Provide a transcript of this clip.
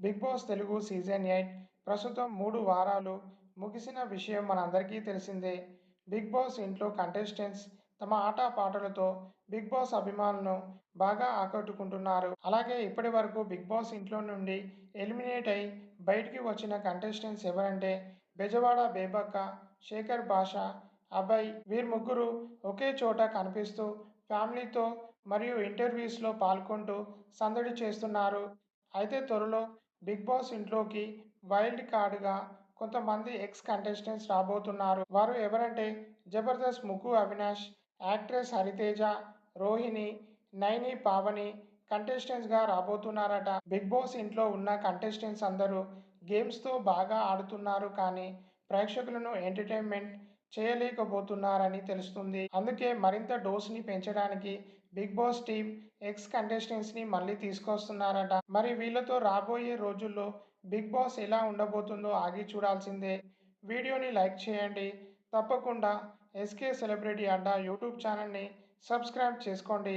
Bigg Boss Telugu season eight ప్రస్తుతం మూడు వారాలు ముగిసిన విషయం మనందరికీ తెలిసిందే. బిగ్ బాస్ ఇంట్లో కంటెస్టెంట్స్ తమ ఆటపాటలతో బిగ్ బాస్ అభిమానులను బాగా ఆకట్టుకుంటున్నారు. అలాగే ఇప్పటి వరకు బిగ్ బాస్ ఇంట్లో నుండి ఎలిమినేట్ అయి బయటికి వచ్చిన కంటెస్టెంట్స్ ఎవరంటే బెజవాడ బేబక్క శేఖర్ భాష అభయ్ వీరు ముగ్గురు ఒకే చోట కనిపిస్తూ ఫ్యామిలీతో మరియు ఇంటర్వ్యూస్లో పాల్గొంటూ సందడి చేస్తున్నారు. అయితే త్వరలో బిగ్ బాస్ ఇంట్లోకి వైల్డ్ కార్డ్గా కొంతమంది ఎక్స్ కంటెస్టెంట్స్ రాబోతున్నారు. వారు ఎవరంటే జబర్దస్త్ ముగ్గు అవినాష్ యాక్ట్రెస్ హరితేజ రోహిణి నైని పావని కంటెస్టెంట్స్గా రాబోతున్నారట. బిగ్ బాస్ ఇంట్లో ఉన్న కంటెస్టెంట్స్ అందరూ గేమ్స్తో బాగా ఆడుతున్నారు కానీ ప్రేక్షకులను ఎంటర్టైన్మెంట్ చేయలేకపోతున్నారని తెలుస్తుంది. అందుకే మరింత డోస్ని పెంచడానికి బిగ్ బాస్ టీం ఎక్స్ కంటెస్టెంట్స్ని మళ్ళీ తీసుకొస్తున్నారట. మరి వీళ్ళతో రాబోయే రోజుల్లో బిగ్ బాస్ ఎలా ఉండబోతుందో ఆగి చూడాల్సిందే. వీడియోని లైక్ చేయండి. తప్పకుండా ఎస్కే సెలబ్రిటీ అడ్డా యూట్యూబ్ ఛానల్ని సబ్స్క్రైబ్ చేసుకోండి.